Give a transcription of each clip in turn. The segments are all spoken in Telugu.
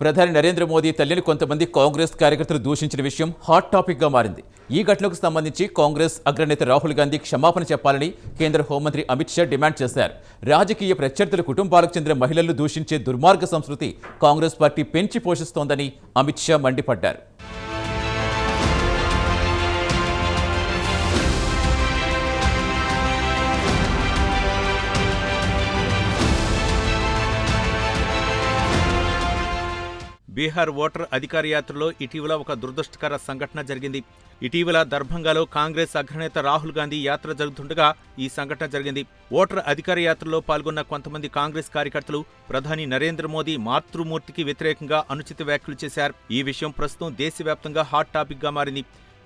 ప్రధాని నరేంద్ర మోదీ తల్లిని కొంతమంది కాంగ్రెస్ కార్యకర్తలు దూషించిన విషయం హాట్ టాపిక్గా మారింది. ఈ ఘటనకు సంబంధించి కాంగ్రెస్ అగ్రనేత రాహుల్ గాంధీ క్షమాపణ చెప్పాలని కేంద్ర హోంమంత్రి అమిత్ షా డిమాండ్ చేశారు. రాజకీయ ప్రత్యర్థుల కుటుంబాలకు చెందిన మహిళలను దూషించే దుర్మార్గ సంస్కృతి కాంగ్రెస్ పార్టీ పెంచి పోషిస్తోందని అమిత్ షా మండిపడ్డారు. బీహార్ ఓటర్ అధికార యాత్రలో ఇటీవల ఒక దురదృష్టకర సంఘటన జరిగింది. ఇటీవల దర్భంగాలో కాంగ్రెస్ అగ్రనేత రాహుల్ గాంధీ యాత్ర జరుగుతుండగా ఈ సంఘటన జరిగింది. ఓటర్ అధికార యాత్రలో పాల్గొన్న కొంతమంది కాంగ్రెస్ కార్యకర్తలు ప్రధాని నరేంద్ర మోదీ మాతృమూర్తికి వ్యతిరేకంగా అనుచిత వ్యాఖ్యలు చేశారు. ఈ విషయం ప్రస్తుతం దేశవ్యాప్తంగా హాట్ టాపిక్గా మారింది.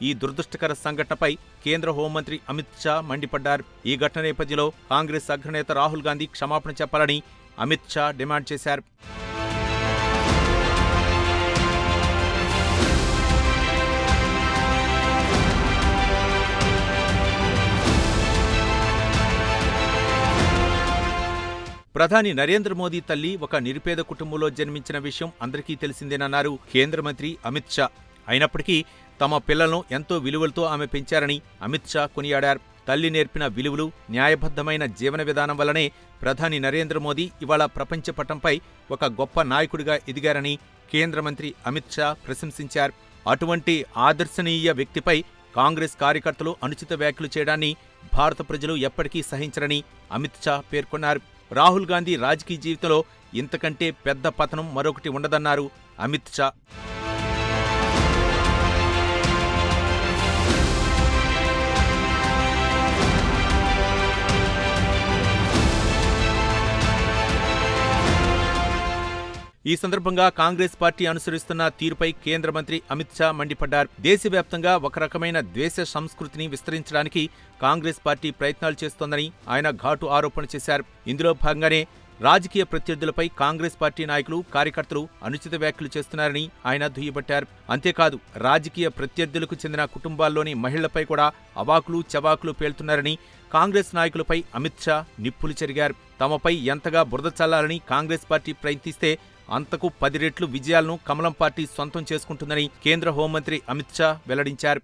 ఈ దురదృష్టకర సంఘటనపై కేంద్ర హోంమంత్రి అమిత్ షా మండిపడ్డారు. ఈ ఘటన నేపథ్యంలో కాంగ్రెస్ అగ్రనేత రాహుల్ గాంధీ క్షమాపణ చెప్పాలని అమిత్ షా డిమాండ్ చేశారు. ప్రధాని నరేంద్ర మోదీ తల్లి ఒక నిరుపేద కుటుంబంలో జన్మించిన విషయం అందరికీ తెలిసిందేనన్నారు కేంద్ర మంత్రి అమిత్ షా. అయినప్పటికీ తమ పిల్లలను ఎంతో విలువలతో ఆమె పెంచారని అమిత్ షా కొనియాడారు. తల్లి నేర్పిన విలువలు న్యాయబద్ధమైన జీవన విధానం వల్లనే ప్రధాని నరేంద్ర మోదీ ఇవాళ ప్రపంచ పటంపై ఒక గొప్ప నాయకుడిగా ఎదిగారని కేంద్ర మంత్రి అమిత్ షా ప్రశంసించారు. అటువంటి ఆదర్శనీయ వ్యక్తిపై కాంగ్రెస్ కార్యకర్తలు అనుచిత వ్యాఖ్యలు చేయడాన్ని భారత ప్రజలు ఎప్పటికీ సహించరని అమిత్ షా పేర్కొన్నారు. రాహుల్ గాంధీ రాజకీయ జీవితంలో ఇంతకంటే పెద్ద పతనం మరొకటి ఉండదన్నారు అమిత్ షా. ఈ సందర్భంగా కాంగ్రెస్ పార్టీ అనుసరిస్తున్న తీరుపై కేంద్ర మంత్రి అమిత్ షా మండిపడ్డారు. దేశవ్యాప్తంగా ఒక రకమైన ద్వేష సంస్కృతిని విస్తరించడానికి కాంగ్రెస్ పార్టీ ప్రయత్నాలు చేస్తోందని ఆయన ఘాటు ఆరోపణ చేశారు. ఇందులో భాగంగానే రాజకీయ ప్రత్యర్థులపై కాంగ్రెస్ పార్టీ నాయకులు కార్యకర్తలు అనుచిత వ్యాఖ్యలు చేస్తున్నారని ఆయన దుయ్యబట్టారు. అంతేకాదు రాజకీయ ప్రత్యర్థులకు చెందిన కుటుంబాల్లోని మహిళలపై కూడా అవాకులు చవాకులు పేలుతున్నారని కాంగ్రెస్ నాయకులపై అమిత్ షా నిప్పులు చెరిగారు. తమపై ఎంతగా బురద చల్లాలని కాంగ్రెస్ పార్టీ ప్రయత్నిస్తే అంతకు పది రెట్లు విజయాలను కమలం పార్టీ సొంతం చేసుకుంటుందని కేంద్ర హోంమంత్రి అమిత్ షా వెల్లడించారు.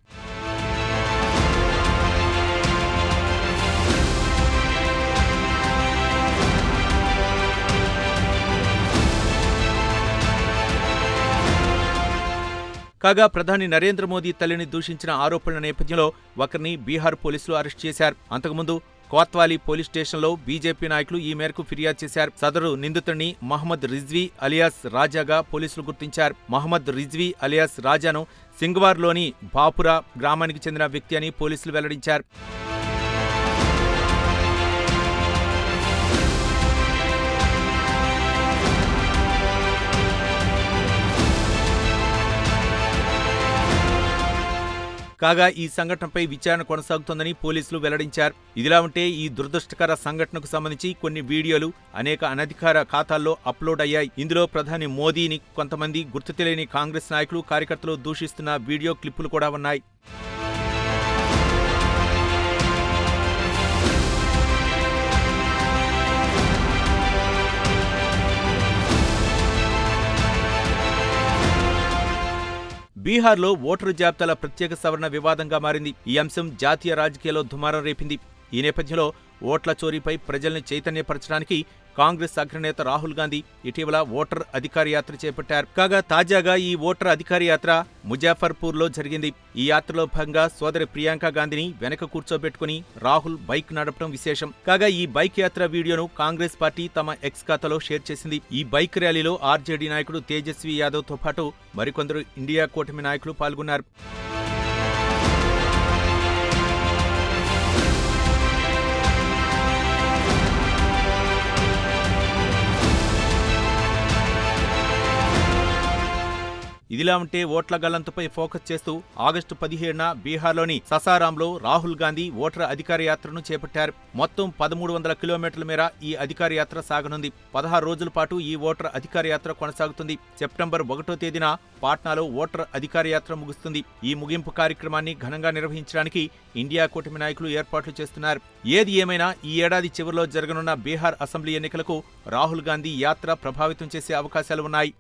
కాగా ప్రధాని నరేంద్ర మోదీ తల్లిని దూషించిన ఆరోపణల నేపథ్యంలో ఒకరిని బీహార్ పోలీసులు అరెస్ట్ చేశారు. అంతకుముందు కోత్వాలీ పోలీస్ స్టేషన్లో బీజేపీ నాయకులు ఈ మేరకు ఫిర్యాదు చేశారు. సదరు నిందితుడిని మహమ్మద్ రిజ్వీ అలియాస్ రాజాగా పోలీసులు గుర్తించారు. మహమ్మద్ రిజ్వీ అలియాస్ రాజాను సింగ్వార్లోని బాపురా గ్రామానికి చెందిన వ్యక్తి అని పోలీసులు వెల్లడించారు. కాగా ఈ సంఘటనపై విచారణ కొనసాగుతోందని పోలీసులు వెల్లడించారు. ఇదిలా ఉంటే ఈ దురదృష్టకర సంఘటనకు సంబంధించి కొన్ని వీడియోలు అనేక అనధికార ఖాతాల్లో అప్లోడ్ అయ్యాయి. ఇందులో ప్రధాని మోదీని కొంతమంది గుర్తు తెలియని కాంగ్రెస్ నాయకులు కార్యకర్తలు దూషిస్తున్న వీడియో క్లిప్పులు కూడా ఉన్నాయి. బీహార్లో ఓటరు జాబితాల ప్రత్యేక సవరణ వివాదంగా మారింది. ఈ అంశం జాతీయ రాజకీయాల్లో దుమారం రేపింది. ఈ నేపథ్యంలో ఓట్ల చోరీపై ప్రజల్ని చైతన్యపరచడానికి కాంగ్రెస్ అగ్రనేత రాహుల్ గాంధీ ఇటీవల ఓటర్ అధికార యాత్ర చేపట్టారు. కాగా తాజాగా ఈ ఓటర్ అధికార యాత్ర ముజాఫర్పూర్లో జరిగింది. ఈ యాత్రలో భాగంగా సోదరి ప్రియాంక గాంధీని వెనక కూర్చోబెట్టుకుని రాహుల్ బైక్ నడపడం విశేషం. కాగా ఈ బైక్ యాత్ర వీడియోను కాంగ్రెస్ పార్టీ తమ ఎక్స్ ఖాతాలో షేర్ చేసింది. ఈ బైక్ ర్యాలీలో ఆర్జేడీ నాయకుడు తేజస్వి యాదవ్తో పాటు మరికొందరు ఇండియా కూటమి నాయకులు పాల్గొన్నారు. ఇదిలా ఉంటే ఓట్ల గల్లంతుపై ఫోకస్ చేస్తూ ఆగస్టు పదిహేడున బీహార్లోని ససారాంలో రాహుల్ గాంధీ ఓటర్ అధికార యాత్రను చేపట్టారు. మొత్తం పదమూడు వందల కిలోమీటర్ల మేర ఈ అధికార యాత్ర సాగనుంది. పదహారు రోజుల పాటు ఈ ఓటర్ అధికార యాత్ర కొనసాగుతుంది. సెప్టెంబర్ ఒకటో తేదీన పాట్నాలో ఓటర్ అధికార యాత్ర ముగుస్తుంది. ఈ ముగింపు కార్యక్రమాన్ని ఘనంగా నిర్వహించడానికి ఇండియా కూటమి నాయకులు ఏర్పాట్లు చేస్తున్నారు. ఏది ఏమైనా ఈ ఏడాది చివరిలో జరగనున్న బీహార్ అసెంబ్లీ ఎన్నికలకు రాహుల్ గాంధీ యాత్ర ప్రభావితం చేసే అవకాశాలు ఉన్నాయి.